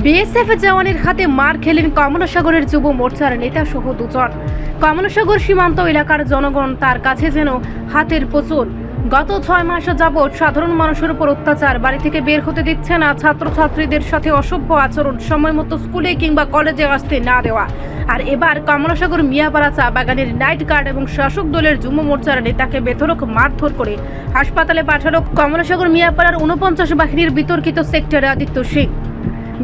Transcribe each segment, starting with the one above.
BSF জওয়ানের হাতে মার খেলেন কমলাসাগরের যুব মোর্চার নেতা সহ দুজন। কমলাসাগর সীমান্ত এলাকার জনগণ তার কাছে যেন হাতের প্রচুর। গত ছয় মাস যাবৎ সাধারণ মানুষের উপর অত্যাচার, বাড়ি থেকে বের হতে দিচ্ছে না ছাত্রছাত্রীদের সাথে অসভ্য আচরণ, সময় মতো স্কুলে কিংবা কলেজে আসতে না দেওয়া। আর এবার কমলাসাগর মিয়াপাড়া চা বাগানের নাইট গার্ড এবং শাসক দলের যুব মোর্চার নেতাকে বেধরক মারধর করে হাসপাতালে পাঠালো কমলাসাগর মিয়াপাড়ার উনপঞ্চাশ বাহিনীর বিতর্কিত সেক্টরে আদিত্য সিং।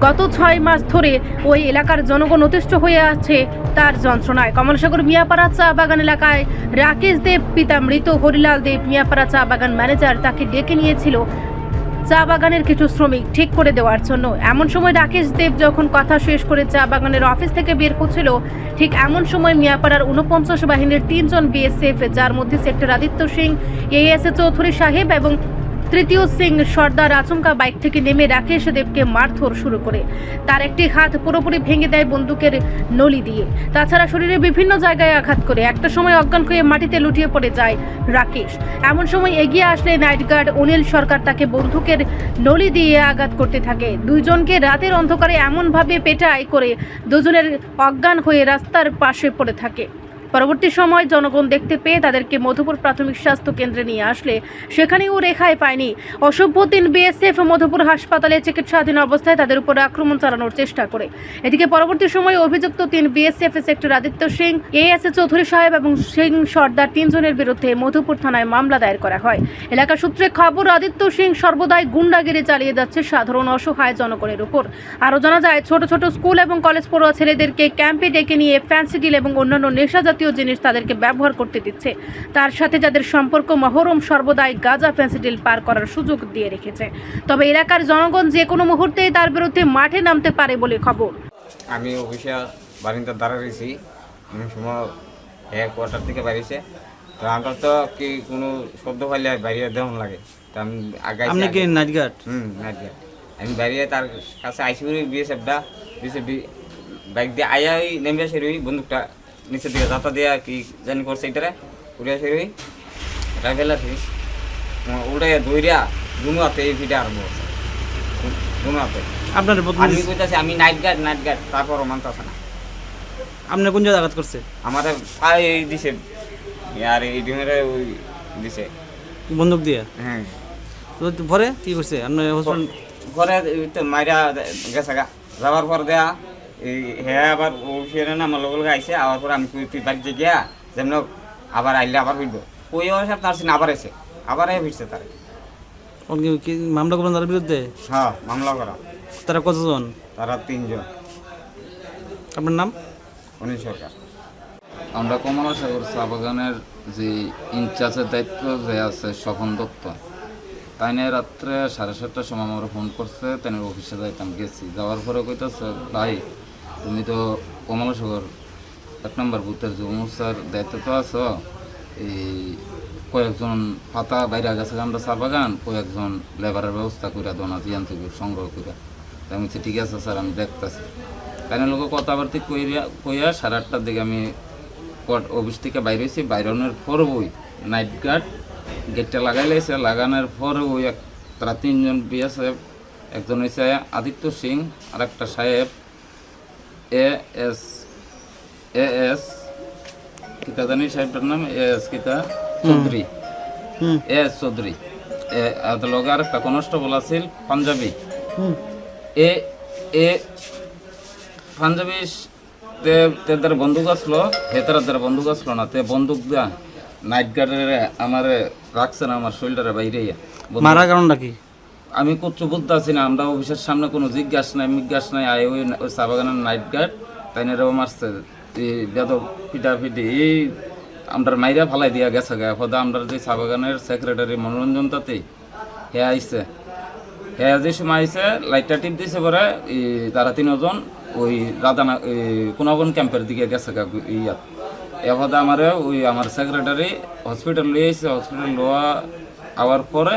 গত ছয় মাস ধরে ওই এলাকার জনগণ অতিষ্ঠ হয়ে আছে তার যন্ত্রণায়। কমলসাগর মিয়াপাড়া চা বাগান এলাকায় রাকেশ দেব, পিতা মৃত হরিলাল দেব মিয়াপাড়া চা বাগান ম্যানেজার তাকে ডেকে নিয়েছিল চা বাগানের কিছু শ্রমিক ঠিক করে দেওয়ার জন্য। এমন সময় রাকেশ দেব যখন কথা শেষ করে চা বাগানের অফিস থেকে বের হচ্ছিল, ঠিক এমন সময় মিয়াপাড়ার উনপঞ্চাশ বাহিনীর তিনজন বিএসএফ যার মধ্যে সেক্টর আদিত্য সিং এএসএ চৌধুরী সাহেব এবং তৃতীয় সিং সর্দার আচমকা বাইক থেকে নেমে রাকেশ দেবকে মারধর শুরু করে। তার একটি হাত পুরোপুরি ভেঙে দেয় বন্দুকের নলি দিয়ে। তাছাড়া শরীরে বিভিন্ন জায়গায় আঘাত করে। একটা সময় অজ্ঞান হয়ে মাটিতে লুটিয়ে পড়ে যায় রাকেশ। এমন সময় এগিয়ে আসলে নাইট গার্ড অনিল সরকার তাকে বন্দুকের নলি দিয়ে আঘাত করতে থাকে। দুইজনকে রাতের অন্ধকারে এমনভাবে পেটাই করে দুজনের অজ্ঞান হয়ে রাস্তার পাশে পড়ে থাকে। পরবর্তী সময় জনগণ দেখতে পেয়ে তাদেরকে মধুপুর প্রাথমিক স্বাস্থ্য কেন্দ্রে নিয়ে আসলে। সেখানেও রেখায় পায়নি। অসভ্য অসভ্যদিন বিএসএফ মধুপুর হাসপাতালে চিকিৎসাধীন অবস্থায় তাদের উপর আক্রমণ চালানোর চেষ্টা করে। এদিকে পরবর্তী সময়ে অভিযুক্ত তিন BSF sector Aditya Singh ASA Chowdhury সাহেব এবং সিং সর্দার তিনজনের বিরুদ্ধে মধুপুর থানায় মামলা দায়ের করা হয়। এলাকা সূত্রে খবর, আদিত্য সিং সর্বদাই গুন্ডাগিরি চালিয়ে যাচ্ছে সাধারণ অসহায় জনগণের উপর। আরও জানা যায়, ছোট ছোট স্কুল এবং কলেজ পড়ুয়া ছেলেদেরকে ক্যাম্পে ডেকে নিয়ে ফ্যান্সি ডিল এবং অন্যান্য নেশা জাতীয় জিনিস তাদেরকে ব্যবহার করতে দিচ্ছে। তার সাথে যাদের সম্পর্ক মহরম সর্বদাই গাজা ফ্যান্সি ডিল পার করার সুযোগ দিয়ে রেখেছে। তবে এলাকার জনগণ যে কোনো মুহূর্তেই তার বিরুদ্ধে মাঠে নামতে পারে বলে খবর। আমি অফিসে বারিন্দা দাঁড়া রয়েছি। এমন সময় এক কোয়ার্টার থেকে বাড়িছে তো আমরা তো কি কোনো শব্দ পাইলে বাইরে দেওয়ান লাগে। তো আমি আগে আপনি কি গার্ড হুম গার্ড। আমি বাইরে তার কাছে আইসি বিএসএফটা বিএসএফ বাইক দিয়ে আয়া ওই নেমে আসে রই বন্দুকটা। নিচে দিয়ে যাতা দিয়ে কি জানি করছে এটারে উড়ে আসে রই। রাইফেল আছে উড়ে দৌড়িয়া দুনু এই ভিডিও আরম্ভ করছে দুনু আপনার আমি কইতাছি আমি নাইট গার্ড নাইট গার্ড তারপরও মানতাছে না। আপনি কোন জায়গা করছে? আমাদের পায়ে এই দিছে আর এই ডিমের ওই দিছে। বন্দুক দিয়ে? হ্যাঁ। তো পরে কি করছে? আপনার ঘরে মাইরা গেছে গা যাবার পর দেয়া এই হ্যাঁ আবার ও না আমার লগে আইসে আবার পরে আমি তুই বাড়িতে গিয়া যেমন হোক আবার আইলে আবার হইব। ওই সব তার সিন আবার এসে আবার এ ফিরছে তার। কি মামলা করবেন তার বিরুদ্ধে? হ্যাঁ মামলা করা। তারা কতজন? তারা তিনজন। আপনার নাম? অনিল সরকার। আমরা কমলা সাগর চা বাগানের যে ইনচার্জের দায়িত্ব যে আছে স্বপন দত্ত তাই নিয়ে রাত্রে সাড়ে সাতটার সময় আমার ফোন করছে তাই অফিসে যাইতাম গেছি। যাওয়ার পরে কইতাছে ভাই তুমি তো কমলা সাগর এক নম্বর বুথের যুবমোর্চার দায়িত্ব তো আছো। এই কয়েকজন পাতা বাইরে গেছে আমরা চা বাগান কয়েকজন লেবারের ব্যবস্থা করে দোনা জিয়ান থেকে সংগ্রহ করে আমি বলছি, ঠিক আছে স্যার আমি দেখতেছি। তাই লোক কথাবার্তা কইয়া কইয়া সাড়ে আটটার দিকে আমি কোর্ট অফিস থেকে বাইরে হয়েছি বাইরনের পর ওই নাইট গার্ড গেটটা লাগাই লাইছে। লাগানোর পর ওই এক তারা তিনজন বিএসএফ একজন হয়েছে আদিত্য সিং আর একটা সাহেব। এ এস এ এস কিতা জানি সাহেবটার নাম? এ এস কিতা? চৌধুরী এ এস চৌধুরী লগে আর একটা কনস্টেবল আছিল পাঞ্জাবি। এ এ পাঞ্জাবি তে তাদের বন্দুক আসলো হেতার তার বন্দুক আসলো না তে বন্দুক দিয়া নাইট গার্ডের আমার রাখছে না আমার শরীরটারে বাইরে মারা কারণটা কি? আমি বুঝতে আছি না, আমরা অফিসের সামনে কোনো জিজ্ঞাসা নাই, মিজ্ঞাস নাই, আয় ওই ওই চা বাগানের নাইট গার্ড তাই নেরাও মারছে এই বেদ পিটা পিটি এই আমরা মাইরা ফালাই দিয়া গেছে গা পদা আমরা যে চা বাগানের সেক্রেটারি মনোরঞ্জন তাতে, হে আইছে। হ্যাঁ যে সময় আইসে লাইটটা টিপ দিছে পরে তারা তিনজন ওই রাধানা কোনাবন ক্যাম্পের দিকে গেছে গা ইয়াত এভাবে আমার ওই আমার সেক্রেটারি হসপিটাল লিয়ে আইসে হসপিটাল লোয়া আওয়ার পরে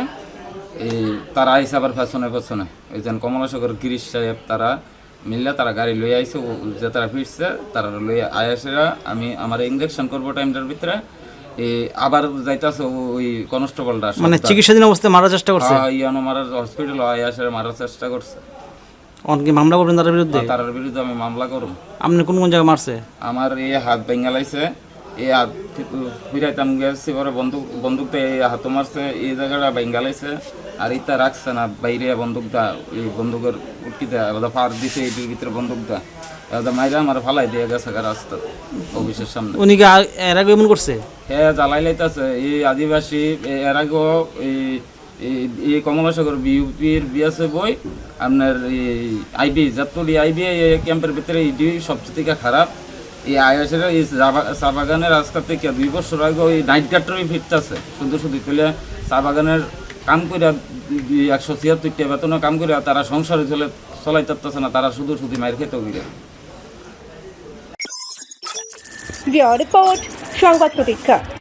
এই তারা আইসে আবার পেছনে পেছনে ওই যেন কমলাসাগর গিরিশ সাহেব তারা মিললে তারা গাড়ি লই আইসে যে তারা ফিরছে তারা লই আয়াসেরা আমি আমার ইঞ্জেকশন করব টাইমটার ভিতরে। এই আবার যাইতাছে ওই কনস্টেবলটা মানে চিকিৎসাধীন অবস্থায় মারার চেষ্টা করছে? হ্যাঁ, ইয়ানো মারার হসপিটাল আয়াসের মারার চেষ্টা করছে। অনকে মামলা করবেন তার বিরুদ্ধে? তার বিরুদ্ধে আমি মামলা করব। আপনি কোন কোন জায়গায় মারছে? আমার এই হাত ভেঙে লাইছে এই হাত ফিরাইতাম গেছি পরে বন্দুক বন্দুকটা হাত মারছে এই জায়গাটা ভেঙে লাইছে আর ইটা রাখছে না বাইরে বন্দুকটা এই বন্দুকের উটকিতে পার দিছে এইটির ভিতরে বন্দুকটা। এবার মাইরে আমার ফালাই দিয়ে গেছে রাস্তা অফিসের সামনে। উনি কি আ- এর আগে এমন করছে? হ্যাঁ জ্বালাই লাইতেছে এই আদিবাসী এ- এর আগেও এই এই- এই কমলাসাগর বিউপির বিএসএ বই আপনার এই আইবি জাতুলি আইবি এই ক্যাম্পের ভিতরে ইডি সবচেয়ে থেকে খারাপ। এই আয়াসের এই চা- বাগানের রাস্তা থেকে দুই বছর আগে ওই নাইট গার্ডটারই ফিরতেছে শুধু শুধু তুলে চা বাগানের কাম করে একশো ছিয়াত্তরটা বেতনে কাম করে তারা সংসারে চলে চলাই চলাইতেছে না, তারা শুধু শুধু মায়ের খেতে গিয়ে রিপোর্ট, সংবাদ প্রতীক্ষা।